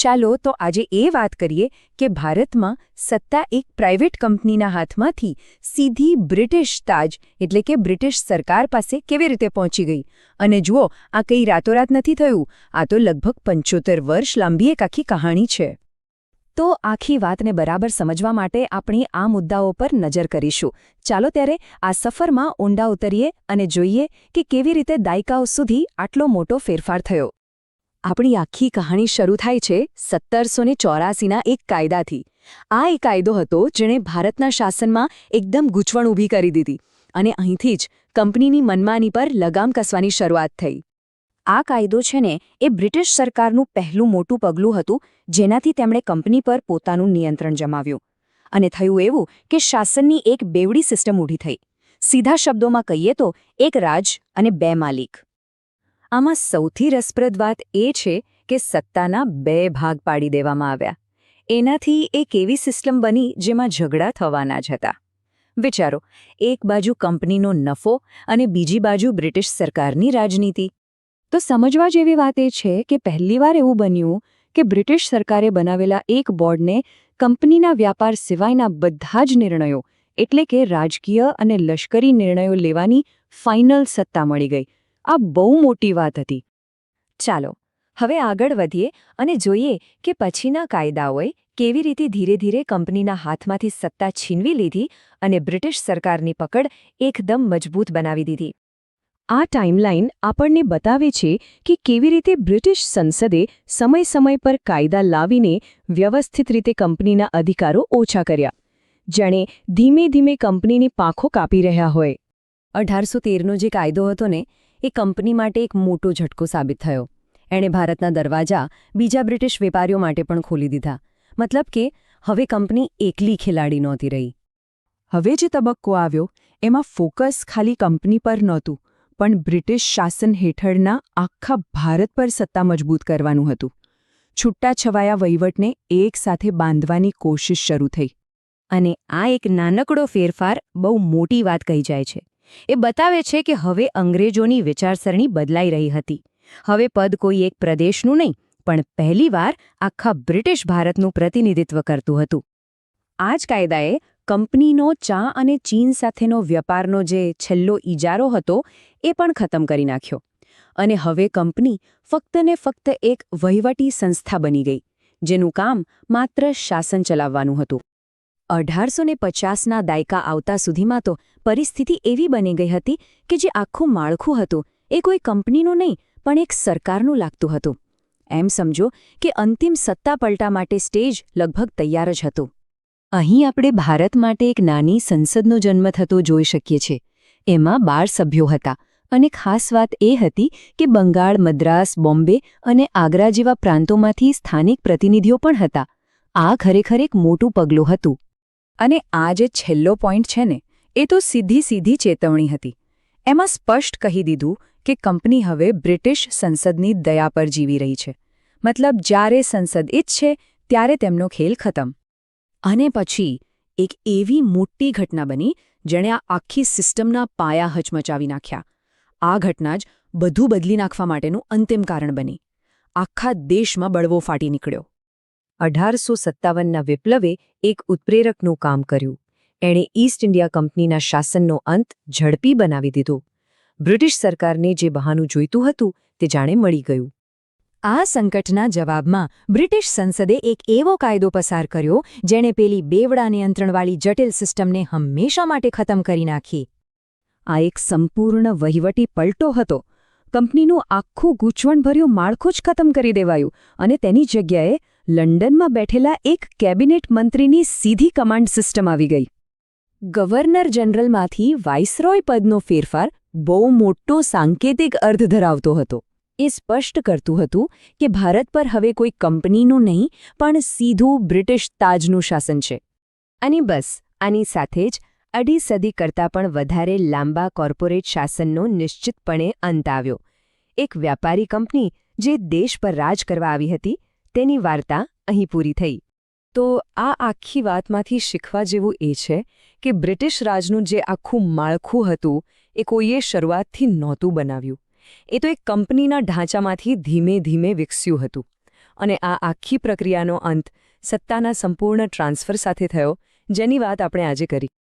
ચાલો તો આજે એ વાત કરીએ કે ભારતમાં સત્તા એક પ્રાઇવેટ કંપનીના હાથમાંથી સીધી બ્રિટિશ તાજ, એટલે કે બ્રિટિશ સરકાર પાસે કેવી રીતે પહોંચી ગઈ? અને જુઓ, આ કંઈ રાતોરાત નથી થયું. આ તો લગભગ પંચોતેર વર્ષ લાંબી એક આખી કહાણી છે. તો આખી વાતને બરાબર સમજવા માટે આપણે આ મુદ્દાઓ પર નજર કરીશું. ચાલો ત્યારે આ સફરમાં ઊંડા ઉતરીએ અને જોઈએ કે કેવી રીતે દાયકાઓ સુધી આટલો મોટો ફેરફાર થયો. આપણી આખી કહાણી શરૂ થાય છે સત્તરસો ને ચોરાસીના એક કાયદાથી. આ એક કાયદો હતો જેણે ભારતના શાસનમાં એકદમ ગૂંચવણ ઊભી કરી દીધી અને અહીંથી જ કંપનીની મનમાની પર લગામ કસવાની શરૂઆત થઈ. આ કાયદો છે ને, એ બ્રિટિશ સરકારનું પહેલું મોટું પગલું હતું જેનાથી તેમણે કંપની પર પોતાનું નિયંત્રણ જમાવ્યું. અને થયું એવું કે શાસનની એક બેવડી સિસ્ટમ ઊભી થઈ. સીધા શબ્દોમાં કહીએ તો, એક રાજ અને બે માલિક. આમાં સૌથી રસપ્રદ વાત એ છે કે સત્તાના બે ભાગ પાડી દેવામાં આવ્યા. એનાથી એક એવી સિસ્ટમ બની જેમાં ઝઘડા થવાના જ હતા. વિચારો, એક બાજુ કંપનીનો નફો અને બીજી બાજુ બ્રિટિશ સરકારની રાજનીતિ. તો સમજવા જેવી વાત એ છે કે પહેલીવાર એવું બન્યું કે બ્રિટિશ સરકારે બનાવેલા એક બોર્ડને કંપનીના વ્યાપાર સિવાયના બધા જ નિર્ણયો, એટલે કે રાજકીય અને લશ્કરી નિર્ણયો લેવાની ફાઇનલ સત્તા મળી ગઈ. આ બહુ મોટી વાત હતી. ચાલો, હવે આગળ વધીએ અને જોઈએ કે પછીના કાયદાઓએ કેવી રીતે ધીરે ધીરે કંપનીના હાથમાંથી સત્તા છીનવી લીધી અને બ્રિટિશ સરકારની પકડ એકદમ મજબૂત બનાવી દીધી. આ ટાઈમલાઈન આપણને બતાવે છે કે કેવી રીતે બ્રિટિશ સંસદે સમય સમય પર કાયદા લાવીને વ્યવસ્થિત રીતે કંપનીના અધિકારો ઓછા કર્યા. જેણે ધીમે ધીમે કંપનીની પાંખો કાપી રહ્યા હોય. અઢારસો તેરનો જે કાયદો હતો ને એ કંપની માટે એક મોટો ઝટકો સાબિત થયો. એણે ભારતના દરવાજા બીજા બ્રિટિશ વેપારીઓ માટે પણ ખોલી દીધા. મતલબ કે હવે કંપની એકલી ખેલાડી નહોતી રહી. હવે જે તબક્કો આવ્યો એમાં ફોકસ ખાલી કંપની પર નહોતું પણ બ્રિટિશ શાસન હેઠળના આખા ભારત પર સત્તા મજબૂત કરવાનું હતું. છૂટાછવાયા વહીવટને એક સાથે બાંધવાની કોશિશ શરૂ થઈ. અને આ એક નાનકડો ફેરફાર બહુ મોટી વાત કહી જાય છે. એ બતાવે છે કે હવે અંગ્રેજોની વિચારસરણી બદલાઈ રહી હતી. હવે પદ કોઈ એક પ્રદેશનું નહીં, પણ પહેલીવાર આખા બ્રિટિશ ભારતનું પ્રતિનિધિત્વ કરતું હતું. આ જ કાયદાએ કંપનીનો ચા અને ચીન સાથેનો વ્યાપારનો જે છેલ્લો ઇજારો હતો, એ પણ ખતમ કરી નાખ્યો. અને હવે કંપની ફક્ત ને ફક્ત એક વહીવટી સંસ્થા બની ગઈ, જેનું કામ માત્ર શાસન ચલાવવાનું હતું. અઢારસો ને પચાસના દાયકા આવતા સુધીમાં તો પરિસ્થિતિ એવી બની ગઈ હતી કે જે આખું માળખું હતું. એ કોઈ કંપનીનું નહીં, પણ એક સરકારનું લાગતું હતું. એમ સમજો કે અંતિમ સત્તા પલટા માટે સ્ટેજ લગભગ તૈયાર જ હતું. અહીં આપણે ભારત માટે એક નાની સંસદનો જન્મ થતો જોઈ શકીએ છીએ. એમાં બાર સભ્યો હતા અને ખાસ વાત એ હતી કે બંગાળ, મદ્રાસ, બોમ્બે અને આગ્રા જેવા પ્રાંતોમાંથી સ્થાનિક પ્રતિનિધિઓ પણ હતા. આ ખરેખર એક મોટું પગલું હતું. અને આ જે છેલ્લો પોઈન્ટ છે ને, એ તો સીધી સીધી ચેતવણી હતી. એમાં સ્પષ્ટ કહી દીધું કે કંપની હવે બ્રિટિશ સંસદની દયા પર જીવી રહી છે. મતલબ જ્યારે સંસદ ઈચ્છે ત્યારે તેમનો ખેલ ખતમ. અને પછી એક એવી મોટી ઘટના બની, જેણે આ આખી સિસ્ટમના પાયા હચમચાવી નાખ્યા. આ ઘટના જ બધું બદલી નાખવા માટેનું અંતિમ કારણ બની. આખા દેશમાં બળવો ફાટી નીકળ્યો. અઢારસો સત્તાવનના વિપ્લવે એક ઉત્પ્રેરકનું કામ કર્યું. એણે ઈસ્ટ ઇન્ડિયા કંપનીના શાસનનો અંત ઝડપી બનાવી દીધો. બ્રિટિશ સરકારને જે બહાનું જોઈતું હતું તે જાણે મળી ગયું. આ સંકટના જવાબમાં બ્રિટિશ સંસદે એક એવો કાયદો પસાર કર્યો, જેણે પેલી બેવડા નિયંત્રણવાળી જટિલ સિસ્ટમને હંમેશા માટે ખતમ કરી નાખી. આ એક સંપૂર્ણ વહીવટી પલટો હતો. કંપનીનું આખું ગૂંચવણભર્યું માળખું જ ખતમ કરી દેવાયું અને તેની જગ્યાએ લંડનમાં બેઠેલા એક કેબિનેટ મંત્રીની સીધી કમાન્ડ સિસ્ટમ આવી ગઈ. ગવર્નર જનરલમાંથી વાઇસરોય પદનો ફેરફાર બહુ મોટો સાંકેતિક અર્થ ધરાવતો હતો. એ સ્પષ્ટ કરતું હતું કે ભારત પર હવે કોઈ કંપનીનું નહીં, પણ સીધું બ્રિટિશ તાજનું શાસન છે. અને બસ, આની સાથે જ અઢી સદી કરતાં પણ વધારે લાંબા કોર્પોરેટ શાસનનો નિશ્ચિતપણે અંત આવ્યો. એક વ્યાપારી કંપની જે દેશ પર રાજ કરવા આવી હતી તેની વાર્તા અહીં પૂરી થઈ. તો આ આખી વાતમાંથી શીખવા જેવું એ છે કે બ્રિટિશ રાજનું જે આખું માળખું હતું, એ કોઈએ શરૂઆતથી નહોતું બનાવ્યું. એ તો એક કંપનીના ઢાંચામાંથી ધીમે ધીમે વિકસ્યું હતું. અને આ આખી પ્રક્રિયાનો અંત સત્તાના સંપૂર્ણ ટ્રાન્સફર સાથે થયો, જેની વાત આપણે આજે કરી.